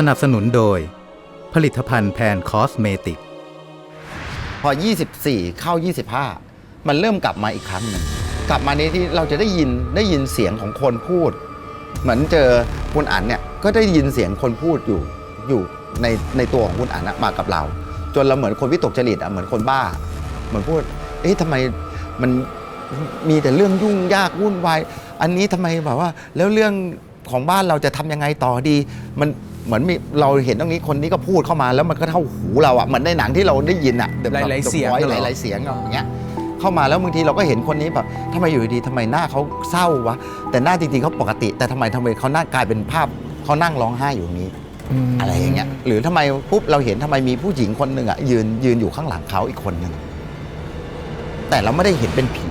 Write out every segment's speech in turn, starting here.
สนับสนุนโดย ผลิตภัณฑ์แพนคอสเมติก พอ 24 เข้า 25 มันเริ่มกลับมาอีกครั้งหนึ่งกลับมาในที่เราจะได้ยินได้ยินเสียงของคนพูด เหมือนเจอคุณอั๋นเนี่ยก็ได้ยินเสียงคนพูดอยู่อยู่ในในตัวของคุณอั๋นอะมากับเรา จนเราเหมือนคนวิตกจริตอะเหมือนคนบ้า เหมือนพูด เอ๊ะทำไมมันมีแต่เรื่องยุ่งยากวุ่นวายอันนี้ทำไมแบบว่า แล้วเรื่องของบ้านเราจะทำยังไงต่อดี มัน เหมือนมีเราเห็นตรงนี้คนนี้ก็พูดเข้ามาแล้วมันก็เท่าหูเราอะเหมือนในหนังที่เราได้ยินอะ The หลายๆ The เสียง Voice เหรอ หลายๆเสียงอย่างเงี้ยเข้ามาแล้วบางทีเราก็เห็นคนนี้แบบทำไมอยู่ดีๆทำไมหน้าเขาเศร้าวะแต่หน้าจริงๆเขาปกติ แต่ทำไมทำไมเขาหน้ากลายเป็นภาพเขานั่งร้องไห้อยู่นี้ อะไรอย่างเงี้ยหรือทำไมปุ๊บเราเห็นทำไมมีผู้หญิงคนหนึ่งอะยืนยืนอยู่ข้างหลังเขาอีกคนหนึ่งแต่เราไม่ได้เห็นเป็นผี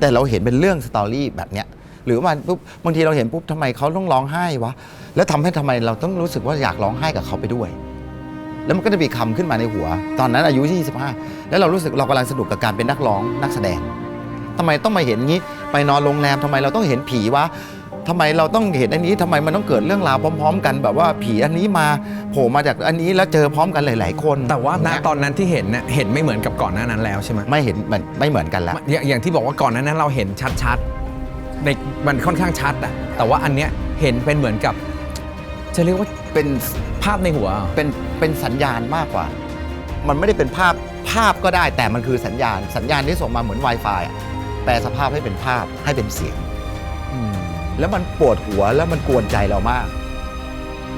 แต่เราเห็นเป็นเรื่องสตอรี่แบบเนี้ยหรือว่าปุ๊บบางทีเราเห็นปุ๊บทำไมเขาต้องร้องไห้วะ แล้วทำให้ทำไมเราต้องรู้สึกว่าอยากร้องไห้กับเขาไปด้วย แล้วมันก็จะมีคำขึ้นมาในหัว ตอนนั้นอายุ 25 แล้วเรารู้สึกเรากำลังสนุกกับการเป็นนักร้องนักแสดงทำไมต้องมาเห็นงี้ ไปนอนโรงแรมทำไมเราต้องเห็นผีวะทำไมเราต้องเห็นอันนี้ทำไมมันต้องเกิดเรื่องราวพร้อม ๆ กันแบบว่าผีอันนี้มาโผล่มาจากอันนี้แล้วเจอพร้อมกันหลาย ๆ คน แต่ว่าณเนี่ยตอนนั้นที่เห็นเนี่ยเห็นไม่เหมือนกับก่อนหน้านั้นแล้วใช่ไหมไม่เห็นเหมือนไม่เหมือนกันแล้วอย่างอย่างที่บอกว่าก่อนหน้านั้นเราเห็นชัดๆในมันค่อนข้างชัดอะแต่ว่าอันเนี้ยเห็นเป็นเหมือนกับ จะเรียกว่าเป็นภาพในหัวเป็นเป็นสัญญาณมากกว่า มันไม่ได้เป็นภาพภาพก็ได้แต่มันคือสัญญาณ สัญญาณที่ส่งมาเหมือน Wi-Fi อะแปลสภาพให้เป็นภาพให้เป็นเสียงแล้วมันปวดหัวแล้วมันกวนใจเรามาก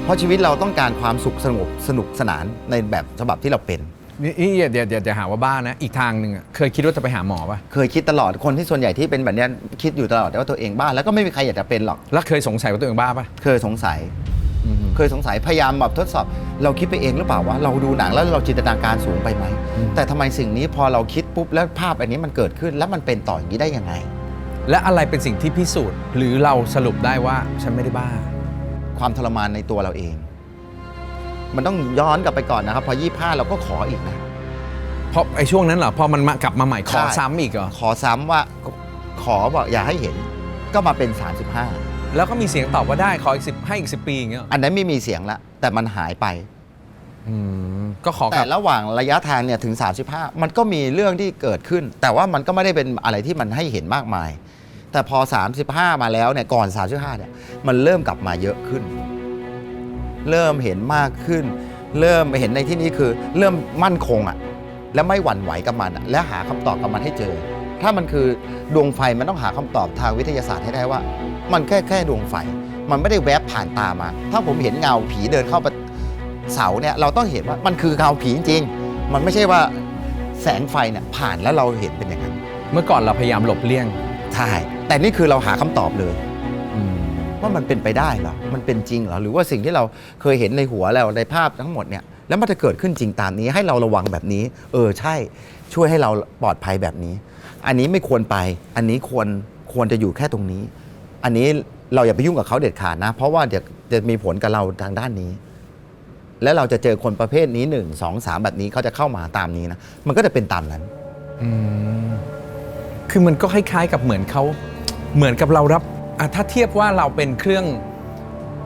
เพราะชีวิตเราต้องการความสุขสงบสนุกสนานในแบบฉบับที่เราเป็น นี่นี่อย่าอย่าอย่าอย่าหาว่าบ้านะ อีกทางหนึ่งอะเคยคิดว่าจะไปหาหมอป่ะ เคยคิดตลอดคนที่ส่วนใหญ่ที่เป็นแบบเนี้ยคิดอยู่ตลอดว่าตัวเองบ้าแล้วก็ไม่มีใครอยากจะเป็นหรอก แล้วเคยสงสัยว่าตัวเองบ้าป่ะ เคยสงสัย เคยสงสัยพยายามแบบทดสอบ เราคิดไปเองหรือเปล่าว่าเราดูหนังแล้วเราจินตนาการสูงไปไหมอืมแต่ทำไมสิ่งนี้พอเราคิดปุ๊บแล้วภาพอันนี้มันเกิดขึ้นแล้วมันเป็นต่ออย่างนี้ได้ยังไง และอะไรเป็นสิ่งที่พิสูจน์ หรือเราสรุปได้ว่าฉันไม่ได้บ้า ความทรมานในตัวเราเอง มันต้องย้อนกลับไปก่อนนะครับ พอยี่ห้าเราก็ขออีกนะ เพราะไอ้ช่วงนั้นเหรอพอมันมากลับมาใหม่ขอใช่ ซ้ำอีกเหรอ ขอซ้ำว่าขอบอกอย่าให้เห็นก็มาเป็น แล้วก็มีเสียงตอบว่าได้ขออีกสิบให้อีกสิปีอย่างเงี้ยเหรอ35อันนั้นไม่มีเสียงละแต่มันหายไป อืมก็ขอกแต่ลับระหว่างระยะทางเนี่ยถึง 35 มันก็มีเรื่องที่เกิดขึ้น แต่ว่ามันก็ไม่ได้เป็นอะไรที่มันให้เห็นมากมาย แต่พอ 35 มาแล้วเนี่ยก่อน 35 เนี่ยมันเริ่มกลับมาเยอะขึ้น เริ่มเห็นมากขึ้น เริ่มเห็นในที่นี้คือ เริ่มมั่นคงอะและไม่หวั่นไหวกับมันอะและหาคำตอบกับมันให้เจอ ถ้ามันคือดวงไฟมันต้องหาคำตอบทางวิทยาศาสตร์ให้ได้ว่า มันแค่แค่ดวงไฟ มันไม่ได้แวบผ่านตามา ถ้าผมเห็นเงาผีเดินเข้าประเสาเนี่ยเราต้องเห็นว่ามันคือเงาผีจริงๆมันไม่ใช่ว่าแสงไฟเนี่ยผ่านแล้วเราเห็นเป็นอย่างนั้นเมื่อก่อนเราพยายามหลบเลี่ยงใช่แต่นี่คือเราหาคำตอบเลยอืมว่ามันเป็นไปได้เหรอมันเป็นจริงเหรอหรือว่าสิ่งที่เราเคยเห็นในหัวเราในภาพทั้งหมดเนี่ย แล้วมันจะเกิดขึ้นจริงตามนี้ ให้เราระวังแบบนี้ เออใช่ ช่วยให้เราปลอดภัยแบบนี้ อันนี้ไม่ควรไป อันนี้ควรควรจะอยู่แค่ตรงนี้ อันนี้เราอย่าไปยุ่งกับเขาเด็ดขาดนะ เพราะว่าเดี๋ยวจะมีผลกับเราทางด้านนี้ แล้วเราจะเจอคนประเภทนี้หนึ่งสองสามแบบนี้เขาจะเข้ามาตามนี้นะ มันก็จะเป็นตามนั้น อืมคือมันก็คล้ายๆกับเหมือนเขาเหมือนกับเรารับอะถ้าเทียบว่าเราเป็นเครื่อง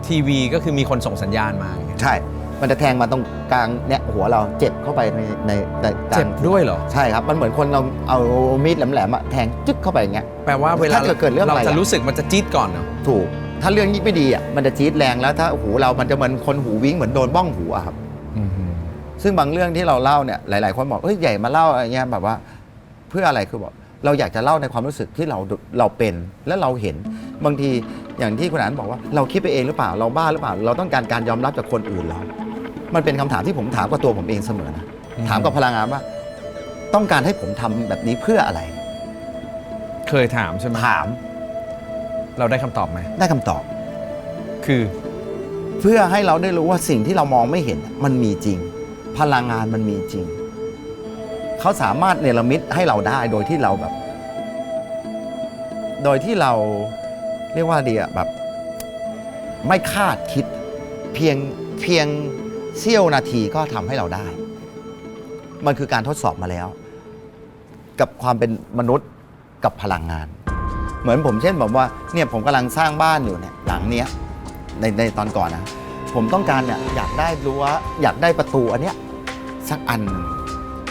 ทีวีก็คือมีคนส่งสัญญาณมาอย่างเงี้ย ใช่ มันจะแทงมาตรงกลางเนี่ยหัวเราเจ็บเข้าไปในในในกลางเจ็บด้วยเหรอ ใช่ครับ มันเหมือนคนเราเอามีดแหลมๆอะแทงจึ๊กเข้าไปอย่างเงี้ย แปลว่าเวลาถ้าเกิดเกิดเรื่องอะไรเราจะอะรู้สึกมันจะจี๊ดก่อนเนาะถูก ถ้าเรื่องนี้ไม่ดีอะมันจะจี๊ดแรงแล้วถ้าหูเรามันจะเหมือนคนหูวิ้งเหมือนโดนบ้องหูอะครับ ซึ่งบางเรื่องที่เราเล่าเนี่ยหลาย ๆ คนบอกเฮ้ยใหญ่มาเล่าอะไรเงี้ยแบบว่า เพื่ออะไรคือบอกเราอยากจะเล่าในความรู้สึกที่เราเราเป็นและเราเห็นบางทีอย่างที่คุณอันบอกว่าเราคิดไปเองหรือเปล่าเราบ้าหรือเปล่า เราต้องการการยอมรับจากคนอื่นเหรอ มันเป็นคำถามที่ผมถามกับตัวผมเองเสมอนะอืม ถามกับพลังงานว่า ต้องการให้ผมทำแบบนี้เพื่ออะไร เคยถามใช่ไหมถามเราได้คำตอบไหมได้คำตอบ คือ เพื่อให้เราได้รู้ว่าสิ่งที่เรามองไม่เห็นน่ะมันมีจริง พลังงานมันมีจริง เขาสามารถเนรมิตให้เราได้โดยที่เราแบบ โดยที่เราเรียกว่าดีอะแบบ ไม่คาดคิดเพียงเพียง เสี้ยวนาทีก็ทำให้เราได้ มันคือการทดสอบมาแล้ว กับความเป็นมนุษย์กับพลังงาน เหมือนผมเช่นแบบว่าเนี่ยผมกำลังสร้างบ้านอยู่เนี่ยหลังเนี้ยในในตอนก่อนนะ ผมต้องการเนี่ยอยากได้รั้วอยากได้ประตูอันเนี้ยสักอันหนึ่ง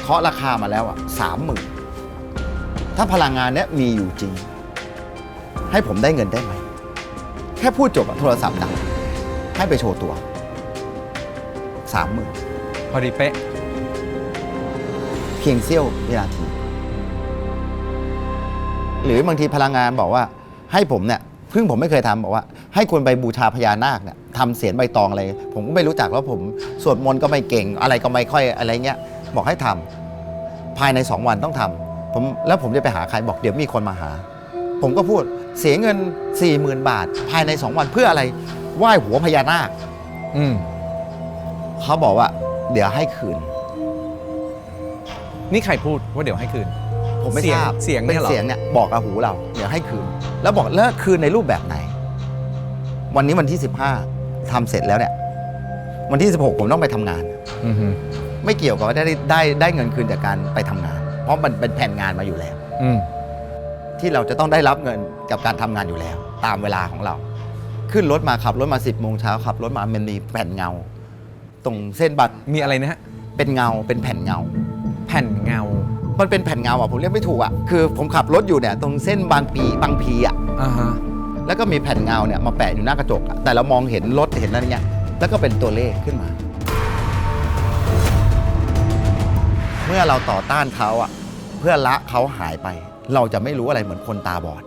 เคาะราคามาแล้วอะสามหมื่นถ้าพลังงานเนี้ยมีอยู่จริง ให้ผมได้เงินได้ไหม แค่พูดจบอะโทรศัพท์ดังให้ไปโชว์ตัว สามหมื่นพอดีเป๊ะ เพียงเสี้ยววินาที หรือบางทีพลังงานบอกว่า ให้ผมเนี่ยเพิ่งผมไม่เคยทำบอกว่า ให้คนไปบูชาพญานาคเนี่ยทำเสียนใบตองอะไร ผมก็ไม่รู้จักแล้วผมสวดมนต์ก็ไม่เก่งอะไรก็ไม่ค่อยอะไรเงี้ย บอกให้ทำภายในสองวันต้องทำผมแล้วผมจะไปหาใครบอกเดี๋ยวมีคนมาหา ผมก็พูดเสียเงิน 4 0,000 บาท ภายใน 2 วันเพื่ออะไรไหว้หัวพญานาค อืม เขาบอกว่า เดี๋ยวให้คืน นี่ใครพูดว่าเดี๋ยวให้คืน ผมไม่เสียงทราบเสียงเนี่ยเหรอป็เสียงเนี่ยบอกกับหูเรา เดี๋ยวให้คืน แล้วบอกแล้วคืนในรูปแบบไหน วันนี้วันที่15ทำเสร็จแล้วเนี่ย วันที่16ผมต้องไปทำงานอือฮึไม่เกี่ยวกับว่าได้ได้ได้เงินคืนจากการไปทำงาน เพราะมันเป็นแผนงานมาอยู่แล้ว อืมที่เราจะต้องได้รับเงินกับการทำงานอยู่แล้ว ตามเวลาของเรา ขึ้นรถมาขับรถมา10โมงเช้าขับรถมามันมีแผ่นเงา ตรงเส้นบัตรมีอะไรนะฮะเป็นเงาเป็นแผ่นเงา แผ่นเงา มันเป็นแผ่นเงาอะผมเรียกไม่ถูกอะคือผมขับรถอยู่เนี่ยตรงเส้นบางปีบางพีอะอ่าฮะแล้วก็มีแผ่นเงาเนี่ยมาแปะอยู่หน้ากระจกอะแต่เรามองเห็นรถเห็นอะไรเงี้ยแล้วก็เป็นตัวเลขขึ้นมา เมื่อเราต่อต้านเขาอะเพื่อละเขาหายไป เราจะไม่รู้อะไรเหมือนคนตาบอด